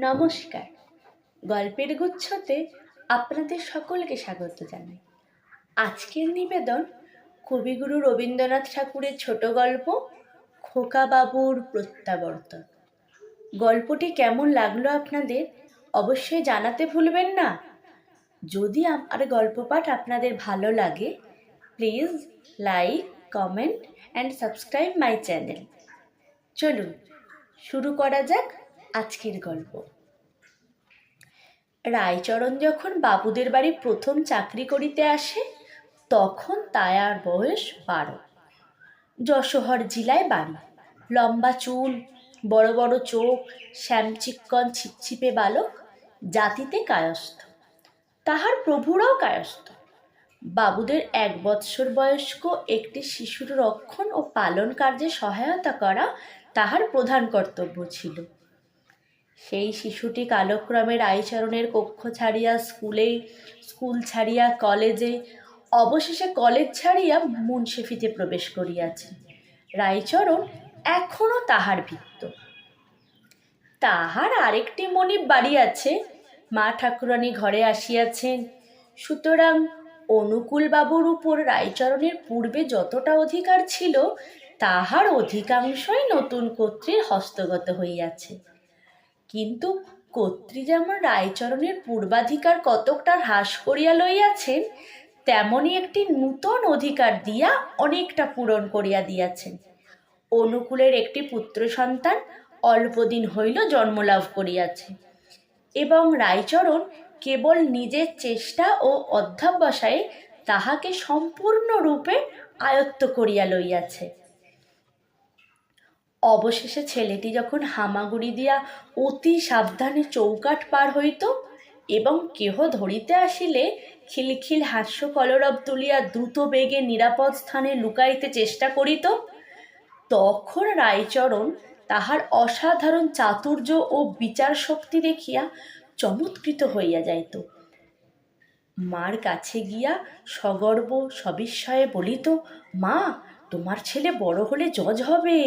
নমস্কার। গল্পের গুচ্ছতে আপনাদের সকলকে স্বাগত জানাই। আজকের নিবেদন কবিগুরু রবীন্দ্রনাথ ঠাকুরের ছোট গল্প, খোকাবাবুর প্রত্যাবর্তন। গল্পটি কেমন লাগল আপনাদের অবশ্যই জানাতে ভুলবেন না। যদি আমার গল্প পাঠ আপনাদের ভালো লাগে, please like, comment, and subscribe my channel. চলুন, শুরু করা যাক আজকের গল্প। রায়চরণ যখন বাবুদের বাড়ি প্রথম চাকরি করিতে আসে, তখন তায়ার বয়স বারো। যশোহর জেলায় বাড়ি। লম্বা চুল, বড় বড় চোখ, শ্যামচিক্কন ছিপছিপে বালক, জাতিতে কায়স্থ। তাহার প্রভুরাও কায়স্থ। বাবুদের এক বৎসর বয়স্ক একটি শিশুর রক্ষণ ও পালন কার্যে সহায়তা করা তাহার প্রধান কর্তব্য ছিল। সেই শিশুটি কালক্রমে রায়চরণের কক্ষ ছাড়িয়া স্কুলে স্কুল ছাড়িয়া কলেজে, অবশেষে কলেজ ছাড়িয়া মুন্সিফিতে প্রবেশ করিয়াছে। রায়চরণ এখনও তাহার ভিত্ত তাহার আরেকটি মনিব বাড়ি আছে। মা ঠাকুরানী ঘরে আসিয়াছেন। সুতরাং অনুকূলবাবুর উপর রায়চরণের পূর্বে যতটা অধিকার ছিল, তাহার অধিকাংশই নতুন কর্ত্রীর হস্তগত হইয়াছে। কিন্তু কর্ত্রী যেমন রায়চরণের পূর্বাধিকার কতকটা হ্রাস করিয়া লইয়াছেন, তেমনি একটি নূতন অধিকার দিয়া অনেকটা পূরণ করিয়া দিয়াছেন। অনুকূলের একটি পুত্র সন্তান অল্পদিন হইল জন্মলাভ করিয়াছে এবং রায়চরণ কেবল নিজের চেষ্টা ও অধ্যাবসায়ে তাহাকে সম্পূর্ণরূপে আয়ত্ত করিয়া লইয়াছে। অবশেষে ছেলেটি যখন হামাগুড়ি দিয়া অতি সাবধানে চৌকাঠ পার হইত এবং কেহ ধরিতে আসিলে খিলখিল হাস্য কলরব তুলিয়া দ্রুত বেগে নিরাপদ স্থানে লুকাইতে চেষ্টা করিত, তখন রায়চরণ তাহার অসাধারণ চাতুর্য ও বিচার শক্তি দেখিয়া চমৎকৃত হইয়া যাইত। মার কাছে গিয়া সগর্ব সবিস্ময়ে বলিত, মা তোমার ছেলে বড় হলে জজ হবে,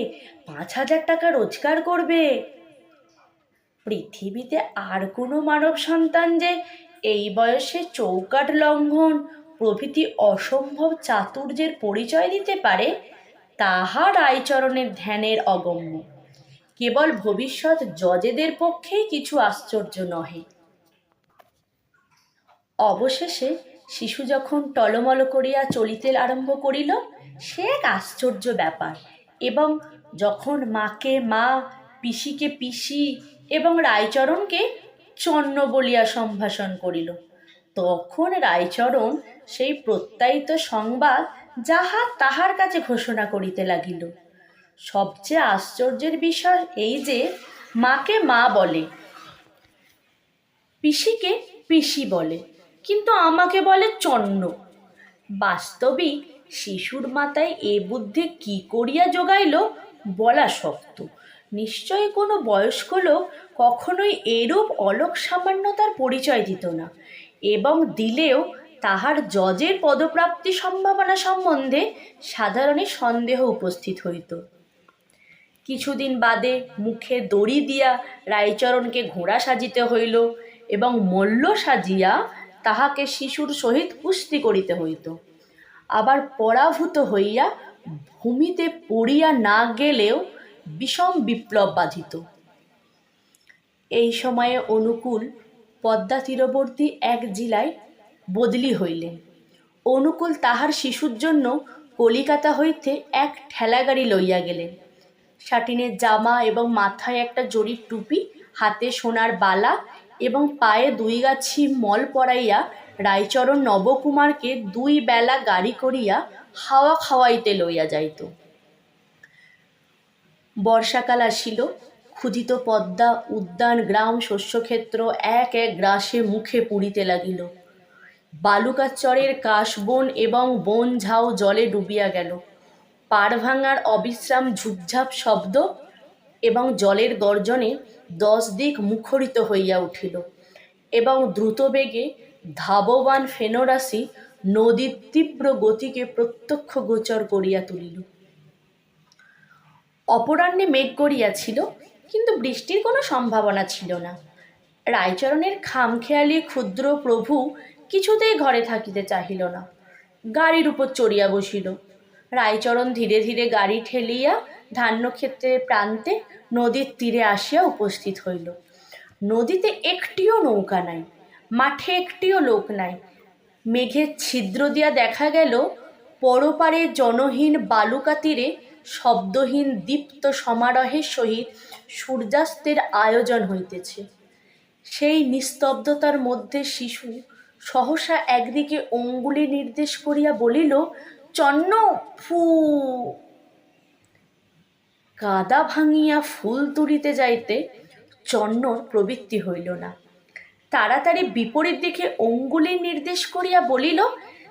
পাঁচ হাজার টাকা রোজগার করবে। পৃথিবীতে আর কোনো মানব সন্তান যে এই বয়সে চৌকাট লঙ্ঘন, প্রভৃতি অসম্ভব চাতুর্যের পরিচয় দিতে পারে, তাহা রায়চরণের ধ্যানের অগম্য। কেবল ভবিষ্যৎ জজেদের পক্ষেই কিছু আশ্চর্য নহে। অবশেষে শিশু যখন টলমল করিয়া চলিতে আরম্ভ করিল সে এক আশ্চর্য ব্যাপার। এবং যখন মাকে, মা, পিসিকে পিসি এবং রায়চরণকে চন্ন বলিয়া সম্ভাষণ করিল, তখন রায়চরণ সেই প্রত্যায়িত সংবাদ যাহা তাহার কাছে ঘোষণা করিতে লাগিল। সবচেয়ে আশ্চর্যের বিষয় এই যে, মাকে মা বলে, পিসিকে পিসি বলে, কিন্তু আমাকে বলে চন্ন। বাস্তবিক শিশুর মাথায় এ বুদ্ধি কি করিয়া যোগাইল বলা শক্ত। নিশ্চয়ই কোনো বয়স্ক লোক কখনোই এরূপ অলোক সামান্যতার পরিচয় দিত না এবং দিলেও তাহার জজের পদপ্রাপ্তি সম্ভাবনা সম্বন্ধে সাধারণে সন্দেহ উপস্থিত হইত। কিছুদিন বাদে মুখে দড়ি দিয়া রায়চরণকে ঘোড়া সাজিতে হইল এবং মল্ল সাজিয়া তাহাকে শিশুর সহিত কুস্তি করিতে হইত। আবার পরাভূত হইয়া ভূমিতে পড়িয়া না গেলেও বিষম বিপ্লব বাধিত। এই সময়ে অনুকূল পদ্মা তীরবর্তী এক জেলায় বদলি হইলেন। অনুকূল তাহার শিশুর জন্য কলিকাতা হইতে এক ঠেলাগাড়ি লইয়া গেলেন। সাটিনের জামা এবং মাথায় একটা জরির টুপি, হাতে সোনার বালা এবং পায়ে দুই গাছি মল পরাইয়া রায়চরণ নবকুমারকে দুই বেলা গাড়ি করিয়া হাওয়া খাওয়াইতে লইয়া যাইত। বর্ষাকাল আসিল, ক্ষুধিত পদ্মা, উদ্যান, গ্রাম, শস্যক্ষেত্র এক এক গ্রাসে মুখে পুড়িতে লাগিল। বালুকার চরের কাশবন এবং বন ঝাউ জলে ডুবিয়া গেল। পাড় ভাঙার অবিশ্রাম ঝুপঝাপ শব্দ এবং জলের গর্জনে দশ দিক মুখরিত হইয়া উঠিল। এবং দ্রুত বেগে ধাববান ফেনোরাশি নদীর তীব্র গতিকে প্রত্যক্ষ গোচর করিয়া তুলিল। অপরাহ্নে মেঘ করিয়াছিল, কিন্তু বৃষ্টির কোনো সম্ভাবনা ছিল না। রায়চরণের খামখেয়ালি ক্ষুদ্র প্রভু কিছুতেই ঘরে থাকিতে চাহিল না। গাড়ির উপর চড়িয়া বসিল। রায়চরণ ধীরে ধীরে গাড়ি ঠেলিয়া ধান্যক্ষেত্রের প্রান্তে নদীর তীরে আসিয়া উপস্থিত হইল। নদীতে একটিও নৌকা নাই, মাঠে একটিও লোক নাই। মেঘের ছিদ্র দিয়া দেখা গেল, পরপারে জনহীন বালুকা তীরে শব্দহীন দীপ্ত সমারোহের সহিত সূর্যাস্তের আয়োজন হইতেছে। সেই নিস্তব্ধতার মধ্যে শিশু সহসা একদিকে অঙ্গুলি নির্দেশ করিয়া বলিল, চন্ন, ফু কাদা ভাঙিয়া ফুল তুলিতে যাইতে চন্নর প্রবৃত্তি হইল না। তাড়াতাড়ি বিপরীত দিকে অঙ্গুলি নির্দেশ করিয়া বলিল,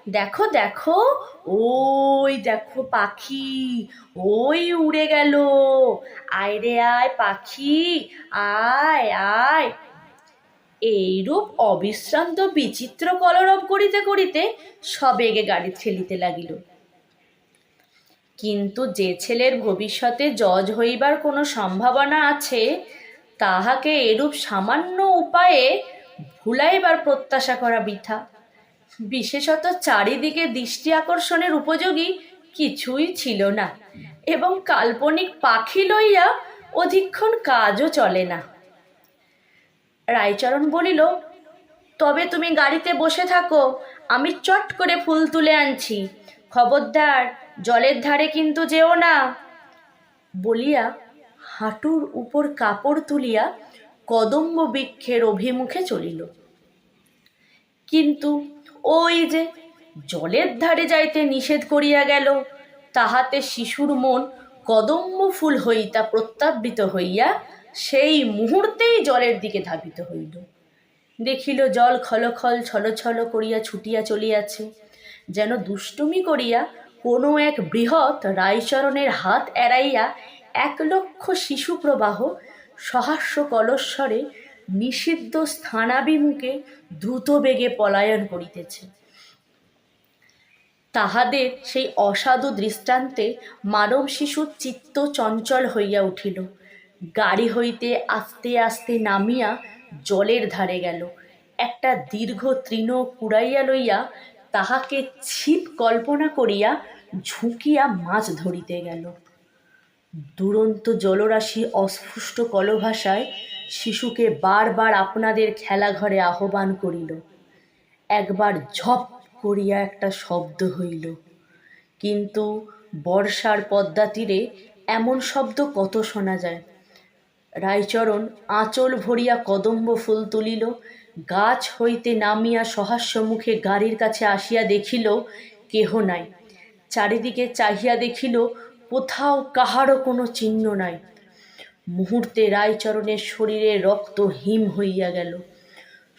দেখো দেখো, ওই দেখো পাখি, ওই উড়ে গেল। আয় রে, আয় পাখি, আয় আয়। এইরূপ অবিশ্রান্ত, বিচিত্র কলরব করিতে করিতে সবেগে গাড়ি ঠেলিতে লাগিল। কিন্তু যে ছেলের ভবিষ্যতে জজ হইবার কোনো সম্ভাবনা আছে, তাহাকে এরূপ সামান্য উপায়ে ভুলাইবার প্রত্যাশা করা বৃথা। বিশেষত চারিদিকে দৃষ্টি আকর্ষণের উপযোগী কিছুই ছিল না এবং কাল্পনিক পাখি লইয়া অধিকক্ষণ কাজও চলে না। রায়চরণ বলিল, তবে তুমি গাড়িতে বসে থাকো, আমি চট করে ফুল তুলে আনছি। খবরদার জলের ধারে কিন্তু যেও না। বলিয়া হাঁটুর উপর কাপড় তুলিয়া কদম্ব বৃক্ষের অভিমুখে চলিল। কিন্তু ওই যে জলের ধারে যাইতে নিষেধ করিয়া গেল, তাহাতে শিশুর মন কদম্ব ফুল হইতা প্রত্যাবৃত হইয়া সেই মুহূর্তেই জলের দিকে ধাবিত হইল। দেখিল জল খলখল ছলছল করিয়া ছুটিয়া চলিয়াছে, যেন দুষ্টুমি করিয়া কোনো এক বৃহৎ রায়চরণের হাত এড়াইয়া এক লক্ষ শিশু প্রবাহ সহাস্য কলস্বরে নিষিদ্ধ স্থানাভিমুখে দ্রুত বেগে পলায়ন করিতেছে। তাহাদের সেই অসাধু দৃষ্টান্তে মানব শিশুর চিত্ত চঞ্চল হইয়া উঠিল। গাড়ি হইতে আস্তে আস্তে নামিয়া জলের ধারে গেল। একটা দীর্ঘ তৃণ কুড়াইয়া লইয়া তাহাকে ছিপ কল্পনা করিয়া ঝুঁকিয়া মাছ ধরিতে গেল। দুরন্ত জলরাশি অস্ফুষ্ট কলভাষায় শিশুকে বারবার আপনাদের খেলাঘরে আহ্বান করিল। একবার ঝপ করিয়া একটা শব্দ হইল। কিন্তু বর্ষার পদ্মা তীরে এমন শব্দ কত শোনা যায়? রায়চরণ আঁচল ভরিয়া কদম্ব ফুল তুলিল, গাছ হইতে নামিয়া সহাস্য মুখে গাড়ির কাছে আসিয়া দেখিল, কেহ নাই। চারিদিকে চাহিয়া দেখিল, কোথাও কাহারও কোনো চিহ্ন নাই। মুহূর্তে রায়চরণের শরীরে রক্ত হিম হইয়া গেল।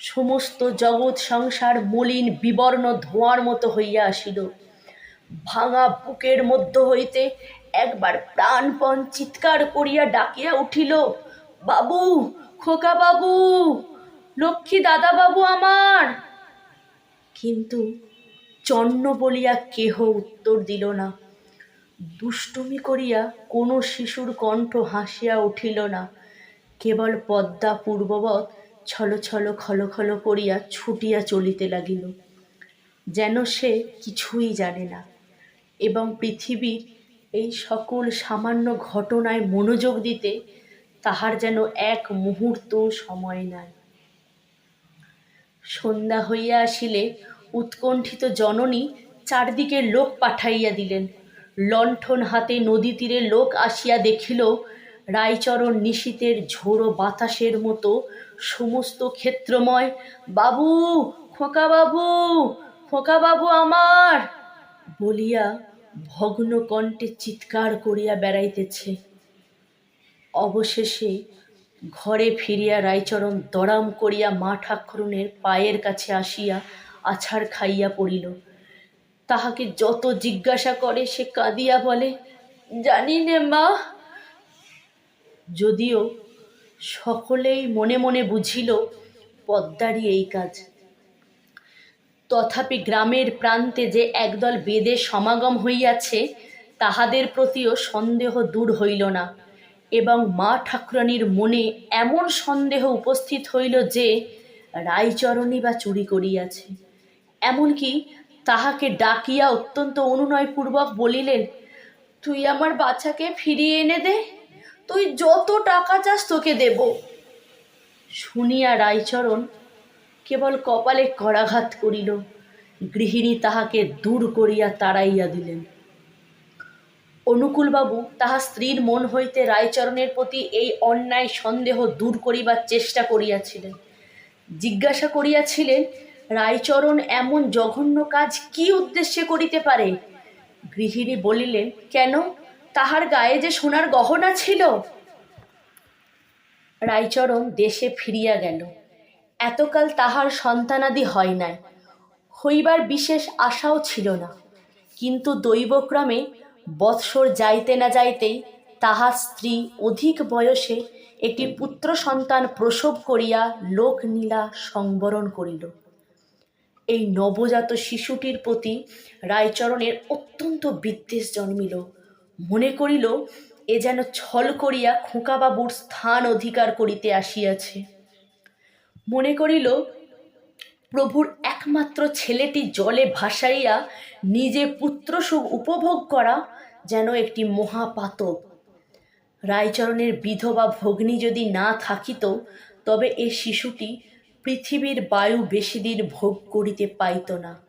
সমস্ত জগৎ সংসার মলিন বিবর্ণ ধোঁয়ার মতো হইয়া আসিল। ভাঙা বুকের মধ্য হইতে একবার প্রাণপণ চিৎকার করিয়া ডাকিয়া উঠিল, বাবু, খোকা বাবু, লক্ষ্মী দাদা বাবু আমার! কিন্তু চন্ন বলিয়া কেহ উত্তর দিল না। দুষ্টুমি করিয়া কোনো শিশুর কণ্ঠ হাসিয়া উঠিল না। কেবল পদ্মা পূর্ববৎ ছলো ছলো খল করিয়া ছুটিয়া চলিতে লাগিল। যেন সে কিছুই জানে না এবং পৃথিবীর এই সকল সামান্য ঘটনায় মনোযোগ দিতে তাহার যেন এক মুহূর্ত সময় নাই। সন্ধ্যা হইয়া আসিলে উৎকণ্ঠিত জননী চারদিকে লোক পাঠাইয়া দিলেন। লণ্ঠন হাতে নদী তীরে লোক আসিয়া দেখিল, রায়চরণ নিশীতের ঝোড়ো বাতাসের মতো সমস্ত ক্ষেত্রময়, বাবু, খোকা বাবু খোকা বাবু আমার! বলিয়া ভগ্ন কণ্ঠে চিৎকার করিয়া বেড়াইতেছে। অবশেষে ঘরে ফিরিয়া রায়চরণ দড়াম করিয়া মা ঠাকুরনের পায়ের কাছে আসিয়া আছাড় খাইয়া পড়িল। তাহাকে যত জিজ্ঞাসা করে, সে কাঁদিয়া বলে, জানি নে মা। যদিও সকলেই মনে মনে বুঝিল পদ্মারই এই কাজ। তথাপি গ্রামের প্রান্তে যে একদল বেদে সমাগম হইয়াছে, তাহাদের প্রতিও সন্দেহ দূর হইল না, এবং মা ঠাকুরানীর মনে এমন সন্দেহ উপস্থিত হইল যে রায়চরণী বা চুরি করিয়াছে। এমনকি তাহাকে ডাকিয়া অত্যন্ত অনুনয়পূর্বক বলিলেন, তুই আমার বাচ্চাকে ফিরিয়ে এনে দে, তুই যত টাকা চাস তোকে দেব। শুনিয়া রায়চরণ কেবল কপালে করাঘাত করিল, গৃহিণী তাহাকে দূর করিয়া তাড়াইয়া দিলেন। অনুকূলবাবু তাহা স্ত্রীর মন হইতে রায়চরণের প্রতি এই অন্যায় সন্দেহ দূর করিবার চেষ্টা করিয়াছিলেন। জিজ্ঞাসা করিয়াছিলেন রায়চরণ এমন জঘন্য কাজ কি উদ্দেশ্যে করিতে পারে? গৃহিণী বলিলেন, কেন? তাহার গায়ে যে সোনার গহনা ছিল। রায়চরণ দেশে ফিরিয়া গেল। এতকাল তাহার সন্তানাদি হয় নাই। হইবার বিশেষ আশাও ছিল না। কিন্তু দৈবক্রমে বৎসর যাইতে না যাইতেই তাহার স্ত্রী অধিক বয়সে একটি পুত্র সন্তান প্রসব করিয়া লোকনীলা সংবরণ করিল। এই নবজাত শিশুটির প্রতি রায়চরণের অত্যন্ত বিদ্বেষ জন্মিল। মনে করিল, এ যেন ছল করিয়া খোঁকাবাবুর স্থান অধিকার করিতে আসিয়াছে। মনে করিল, প্রভুর একমাত্র ছেলেটি জলে ভাসাইয়া নিজে পুত্র সুখ উপভোগ করা যেন একটি মহাপাতক। রায়চরণের বিধবা ভগ্নী যদি না থাকিত, তবে এ শিশুটি পৃথিবীর বায়ু বেশি দিন ভোগ করিতে পাইত না।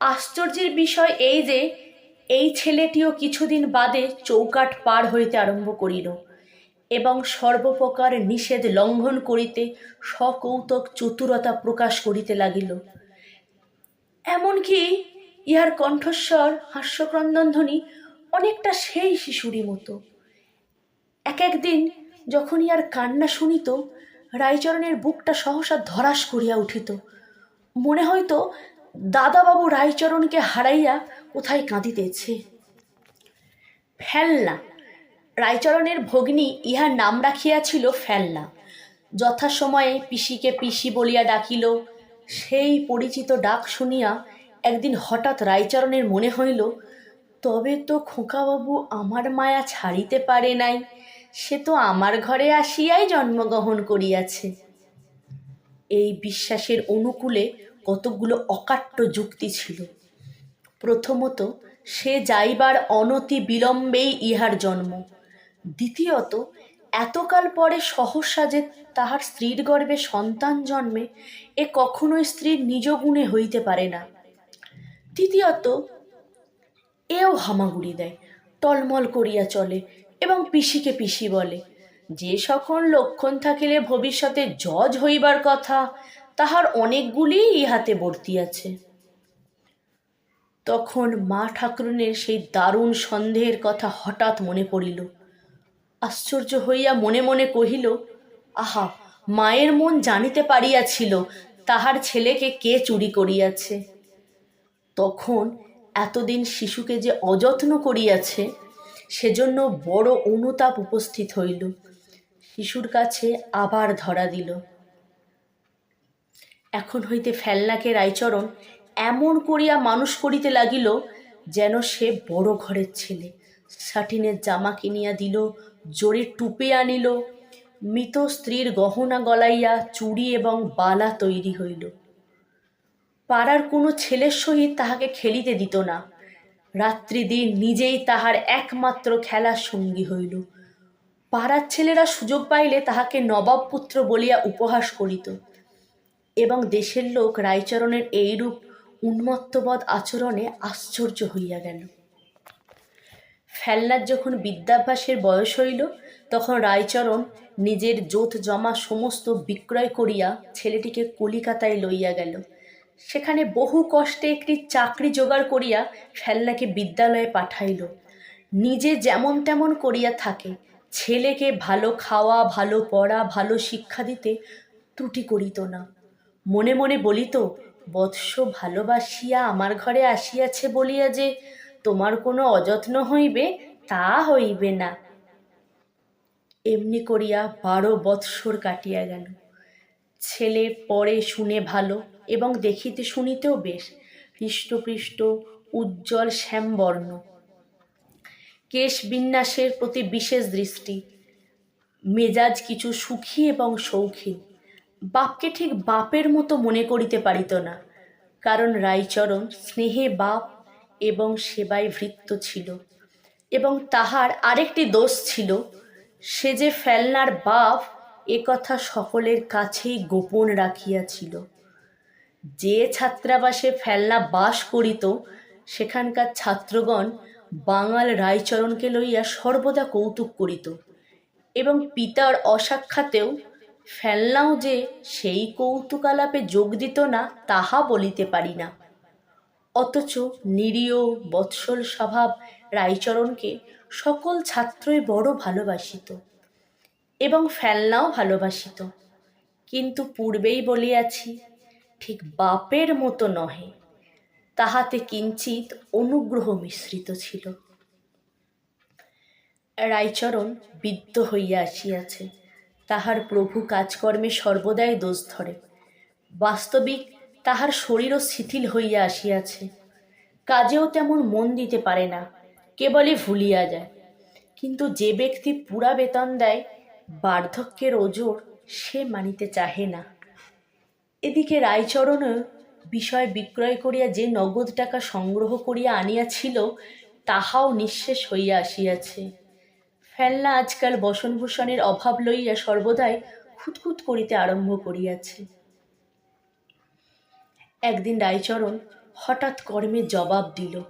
আশ্চর্যের বিষয় এই যে, এই ছেলেটিও কিছুদিন বাদে চৌকাঠ পার হইতে আরম্ভ করিল এবং সর্বপ্রকার নিষেধ লঙ্ঘন করিতে সকৌতক চতুরতা প্রকাশ করিতে লাগিল। এমনকি ইহার কণ্ঠস্বর হাস্যক্রন্দন ধ্বনি অনেকটা সেই শিশুরই মতো। এক একদিন যখন ইহার কান্না শুনিত রায়চরণের বুকটা সহসা ধরাস করিয়া উঠিত। মনে হইতো দাদাবাবু রায়চরণকে হারাইয়া কোথায় কাঁদিতেছে। ফেলনা, রায়চরণের ভগ্নী ইহার নাম রাখিয়াছিল ফেলনা। যথাসময়ে পিসিকে পিসি বলিয়া ডাকিল। সেই পরিচিত ডাক শুনিয়া একদিন হঠাৎ রায়চরণের মনে হইল, তবে তো খোকাবাবু আমার মায়া ছাড়িতে পারে নাই। সে তো আমার ঘরে আসিয়াই জন্মগ্রহণ করিয়াছে। এই বিশ্বাসের অনুকূলে কতকগুলো অকাট্য যুক্তি ছিল। প্রথমত, সে যাইবার অনতি বিলম্বেই ইহার জন্ম। দ্বিতীয়ত, এতকাল পরে সহসা যে তাহার স্ত্রীর গর্ভে সন্তান জন্মে, এ কখনোই স্ত্রীর নিজ গুণে হইতে পারে না। তৃতীয়ত, এও হামাগুড়ি দেয়, টলমল করিয়া চলে এবং পিসিকে পিসি বলে। যে সকল লক্ষণ থাকিলে ভবিষ্যতে জজ হইবার কথা, তাহার অনেকগুলি ইহাতে বর্তি আছে। তখন মা ঠাকুরনের সেই দারুণ সন্দেহের কথা হঠাৎ মনে পড়িল। আশ্চর্য হইয়া মনে মনে কহিল, আহা, মায়ের মন জানিতে পারিয়াছিল, তাহার ছেলেকে কে চুরি করিয়াছে। তখন এতদিন শিশুকে যে অযত্ন করিয়াছে সেজন্য বড় অনুতাপ উপস্থিত হইল। শিশুর কাছে আবার ধরা দিল। এখন হইতে ফেলনাকে রায়চরণ এমন করিয়া মানুষ করিতে লাগিল যেন সে বড় ঘরের ছেলে। সাটিনের জামা কিনিয়া দিল জোরে টুপে আনিল, মৃত স্ত্রীর গহনা গলাইয়া চুড়ি এবং বালা তৈরি হইল। পাড়ার কোনো ছেলের সহিত তাহাকে খেলিতে দিত না। রাত্রি দিন নিজেই তাহার একমাত্র খেলার সঙ্গী হইল। পাড়ার ছেলেরা সুযোগ পাইলে তাহাকে নবাব পুত্র বলিয়া উপহাস করিত এবং দেশের লোক রায়চরণের এইরূপ উন্মত্তবৎ আচরণে আশ্চর্য হইয়া গেল। ফেলনার যখন বিদ্যাভ্যাসের বয়স হইল, তখন রায়চরণ নিজের জোত জমা সমস্ত বিক্রয় করিয়া ছেলেটিকে কলিকাতায় লইয়া গেল। সেখানে বহু কষ্টে একটি চাকরি জোগাড় করিয়া ফেলনাকে বিদ্যালয়ে পাঠাইল। নিজে যেমন তেমন করিয়া থাকে, ছেলেকে ভালো খাওয়া, ভালো পড়া, ভালো শিক্ষা দিতে ত্রুটি করিত না। মনে মনে বলিত, বৎস ভালোবাসিয়া আমার ঘরে আসিয়াছে বলিয়া যে তোমার কোনো অযত্ন হইবে, তা হইবে না। এমনি করিয়া বারো বৎসর কাটিয়া গেল। ছেলে পড়ে শুনে ভালো এবং দেখিতে শুনিতেও বেশ। হৃষ্টপৃষ্ট, উজ্জ্বল শ্যামবর্ণ। কেশ বিন্যাসের প্রতি বিশেষ দৃষ্টি। মেজাজ কিছু সুখী এবং শৌখিন। বাপকে ঠিক বাপের মতো মনে করিতে পারিত না, কারণ রাইচরণ স্নেহে বাপ এবং সেবায় ভৃত্য ছিল। এবং তাহার আরেকটি দোষ ছিল, সে যে ফেলনার বাপ একথা সকলের কাছেই গোপন রাখিয়াছিল। যে ছাত্রাবাসে ফেল্লা বাস করিত, সেখানকার ছাত্রগণ বাঙাল রায়চরণকে লইয়া সর্বদা কৌতুক করিত এবং পিতার অসাক্ষাতেও ফেলনাও যে সেই কৌতুকালাপে যোগ দিত না, তাহা বলিতে পারি না। অথচ নিরীহ বৎসল স্বভাব রায়চরণকে সকল ছাত্রই বড় ভালোবাসিত। এবং ফেলনাও ভালোবাসিত কিন্তু পূর্বেই বলিয়াছি, ঠিক বাপের মতো নহে, তাহাতে কিঞ্চিত অনুগ্রহ মিশ্রিত ছিল। রায়চরণ বিদ্ধ হইয়া আসিয়াছে, তাহার প্রভু কাজকর্মে সর্বদাই দোষ ধরে। বাস্তবিক তাহার শরীরও শিথিল হইয়া আসিয়াছে। কাজেও তেমন মন দিতে পারে না, কেবলই ভুলিয়া যায়। কিন্তু যে ব্যক্তি পুরা বেতন দেয় বার্ধক্যের ওজোর সে মানিতে চাহে না। এদিকে রায়চরণও বিষয় বিক্রয় করিয়া যে নগদ টাকা সংগ্রহ করিয়া আনিয়াছিল, তাহাও নিঃশেষ হইয়া আসিয়াছে। ফেলনা আজকাল বসনভূষণের অভাব লইয়া সর্বদাই খুঁতখুত করিতে আরম্ভ করিয়াছে। একদিন রায়চরণ হঠাৎ কর্মে জবাব দিল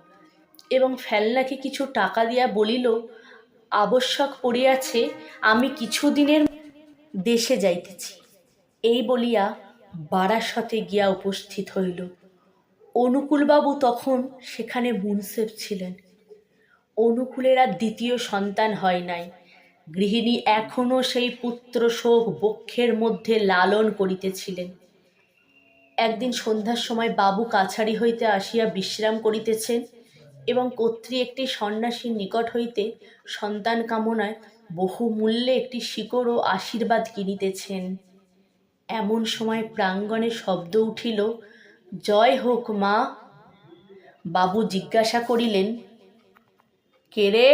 এবং ফেলনাকে কিছু টাকা দিয়া বলিল আবশ্যক পড়িয়াছে, আমি কিছুদিনের দেশে যাইতেছি। এই বলিয়া বারাসতে গিয়া উপস্থিত হইল। অনুকূলবাবু তখন সেখানে মুনসেফ ছিলেন। অনুকূলের আর দ্বিতীয় সন্তান হয় নাই। গৃহিণী এখনও সেই পুত্র শোক বক্ষের মধ্যে লালন করিতেছিলেন। একদিন সন্ধ্যার সময় বাবু কাছারি হইতে আসিয়া বিশ্রাম করিতেছেন। এবং কর্ত্রী একটি সন্ন্যাসীর নিকট হইতে সন্তান কামনায় বহু মূল্যে একটি শিকড় ও আশীর্বাদ কিনিতেছেন। এমন সময় প্রাঙ্গণে শব্দ উঠিল, জয় হোক মা। বাবু জিজ্ঞাসা করিলেন, কে রে?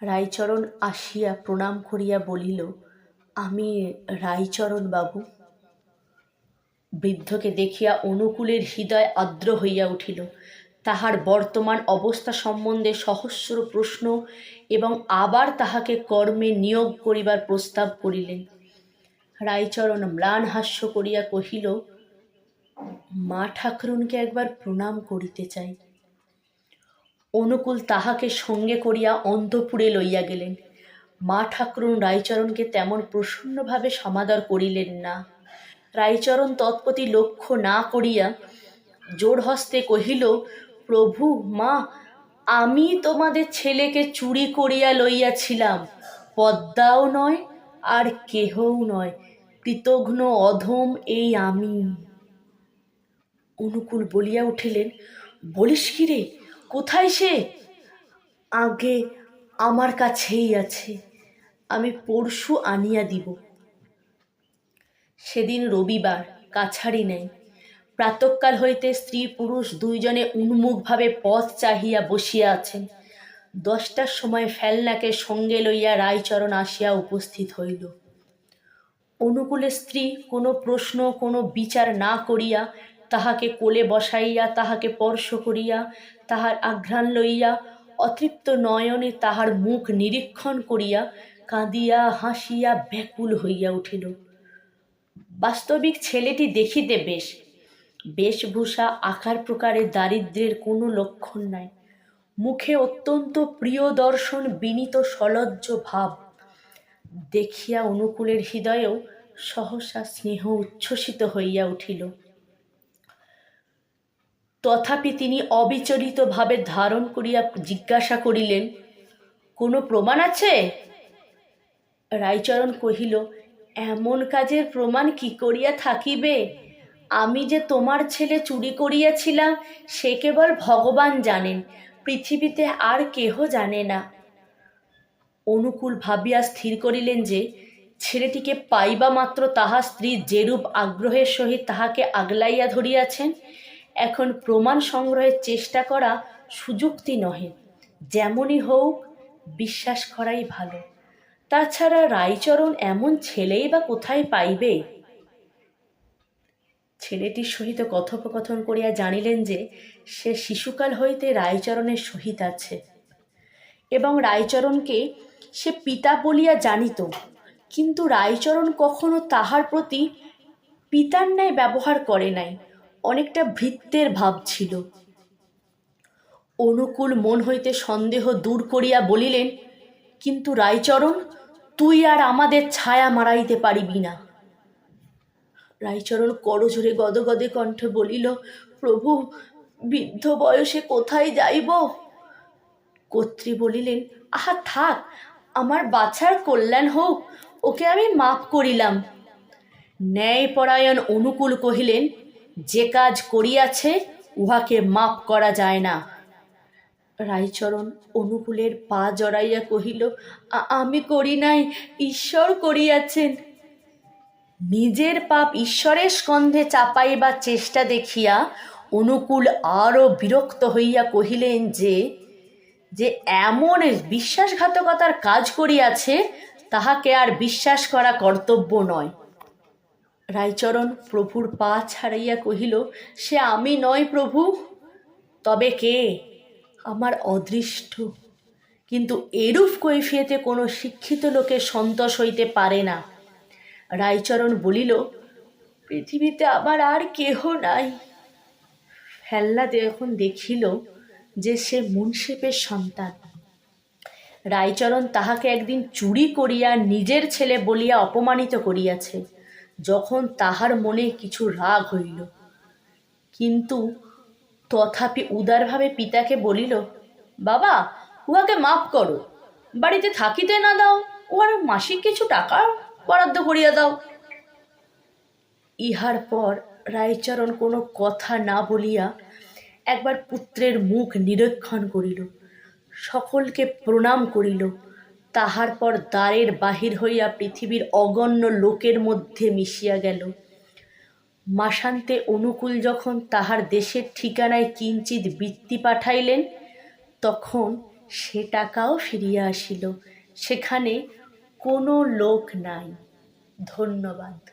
রায়চরণ আসিয়া প্রণাম করিয়া বলিল, আমি রায়চরণ বাবু। বৃদ্ধকে দেখিয়া অনুকূলের হৃদয় আর্দ্র হইয়া উঠিল। তাহার বর্তমান অবস্থা সম্বন্ধে সহস্র প্রশ্ন এবং আবার তাহাকে কর্মে নিয়োগ করিবার প্রস্তাব করিলেন। রায়চরণ ম্লান হাস্য করিয়া কহিল, মা ঠাকরুনকে একবার প্রণাম করিতে চাই। অনুকূল তাহাকে সঙ্গে করিয়া অন্তপুরে লইয়া গেলেন। মা ঠাকরুন রায়চরণকে তেমন প্রসন্নভাবে সমাদর করিলেন না। রায়চরণ তৎপতি লক্ষ্য না করিয়া জোর হস্তে কহিল, প্রভু, মা, আমি তোমাদের ছেলেকে চুরি করিয়া লইয়াছিলাম। পদ্মাও নয়, আর কেহও নয়। কৃতঘ্ন অধম এই আমি। অনুকূল বলিয়া উঠিলেন, বলিস কি রে, কোথায় সে? আগে আমার কাছেই আছে, আমি পরশু আনিয়া দিব। সেদিন রবিবার কাছারি নেই। প্রাতঃকাল হইতে স্ত্রী পুরুষ দুইজনে উন্মুখভাবে পথ চাহিয়া বসিয়া আছেন। দশটার সময় ফেলনাকে সঙ্গে লইয়া রায়চরণ আসিয়া উপস্থিত হইল। অনুকূলে স্ত্রী কোনো প্রশ্ন, কোনো বিচার না করিয়া তাহাকে কোলে বসাইয়া, তাহাকে স্পর্শ করিয়া, তাহার আঘ্রাণ লইয়া, অতৃপ্ত নয়নে তাহার মুখ নিরীক্ষণ করিয়া কাঁদিয়া হাসিয়া ব্যাকুল হইয়া উঠিল। বাস্তবিক ছেলেটি দেখিতে বেশ। বেশভূষা, আকার প্রকারে দারিদ্র্যের কোনো লক্ষণ নাই। মুখে অত্যন্ত প্রিয় দর্শন বিনীত সলজ্জ ভাব। দেখিয়া অনুকূলের হৃদয়েও সহসা স্নেহ উচ্ছ্বসিত হইয়া উঠিল। তথাপি তিনি অবিচলিতভাবে ধারণ করিয়া জিজ্ঞাসা করিলেন, কোনো প্রমাণ আছে? রায়চরণ কহিল এমন কাজের প্রমাণ কি করিয়া থাকিবে? আমি যে তোমার ছেলে চুরি করিয়াছিলাম, সে কেবল ভগবান জানেন, পৃথিবীতে আর কেহ জানে না। অনুকূল ভাবিয়া স্থির করিলেন যে, ছেলেটিকে পাইবা মাত্র তাহা স্ত্রী যেরূপ আগ্রহের সহিত তাহাকে আগলাইয়া ধরিয়াছেন, এখন প্রমাণ সংগ্রহের চেষ্টা করা সুযুক্তি নহে। যেমনই হোক, বিশ্বাস করাই ভালো। তাছাড়া রায়চরণ এমন ছেলেই বা কোথায় পাইবে? ছেলেটির সহিত কথোপকথন করিয়া জানিলেন যে, সে শিশুকাল হইতে রায়চরণের সহিত আছে। এবং রায়চরণকে সে পিতা বলিয়া জানিত, কিন্তু রায়চরণ কখনো তাহার প্রতি পিতার ন্যায় ব্যবহার করে নাই, অনেকটা ভৃত্যের ভাব ছিল। অনুকূল মন হইতে সন্দেহ দূর করিয়া বলিলেন, কিন্তু রায়চরণ তুই আর আমাদের ছায়া মারাইতে পারিবি না। রায়চরণ করজোরে গদগদে কণ্ঠে বলিল, প্রভু, বৃদ্ধ বয়সে কোথায় যাইব? কর্ত্রী বলিলেন, আহা, থাক, আমার বাছার কল্যাণ হোক, ওকে আমি মাফ করিলাম। ন্যায়পরায়ণ অনুকূল কহিলেন, যে কাজ করিয়াছে, উহাকে মাপ করা যায় না। রায়চরণ অনুকূলের পা জড়াইয়া কহিল আমি করি নাই, ঈশ্বর করিয়াছেন। নিজের পাপ ঈশ্বরের স্কন্ধে চাপাইবার চেষ্টা দেখিয়া অনুকূল আরও বিরক্ত হইয়া কহিলেন যে যে এমন বিশ্বাসঘাতকতার কাজ করিয়াছে, তাহাকে আর বিশ্বাস করা কর্তব্য নয় রায়চরণ প্রভুর পা ছাড়াইয়া কহিল, সে আমি নয় প্রভু, তবে কে? আমার অদৃষ্ট। কিন্তু এরূপ কৈফিয়তে কোনো শিক্ষিত লোকের সন্তোষ হইতে পারে না। রায়চরণ বলিল, পৃথিবীতে আবার আর কেহ নাই। ফেল্লা যখন দেখিল যে সে মুন্সিপের সন্তান। রায়চরণ তাহাকে একদিন চুরি করিয়া নিজের ছেলে বলিয়া অপমানিত করিয়াছে, যখন তাহার মনে কিছু রাগ হইল। কিন্তু তথাপি উদারভাবে পিতাকে বলিল, বাবা, উহাকে মাফ করো। বাড়িতে থাকিতে না দাও, উহার মাসিক কিছু টাকা বরাদ্দ করিয়া দাও। ইহার পর রায়চরণ কোনো কথা না বলিয়া একবার পুত্রের মুখ নিরীক্ষণ করিল, সকলকে প্রণাম করিল। তাহার পর দ্বারের বাহির হইয়া পৃথিবীর অগণ্য লোকের মধ্যে মিশিয়া গেল। মাসান্তে অনুকূল যখন তাহার দেশের ঠিকানায় কিঞ্চিত বৃত্তি পাঠাইলেন, তখন সে টাকাও ফিরিয়া আসিল। সেখানে কোনো লোক নাই। ধন্যবাদ।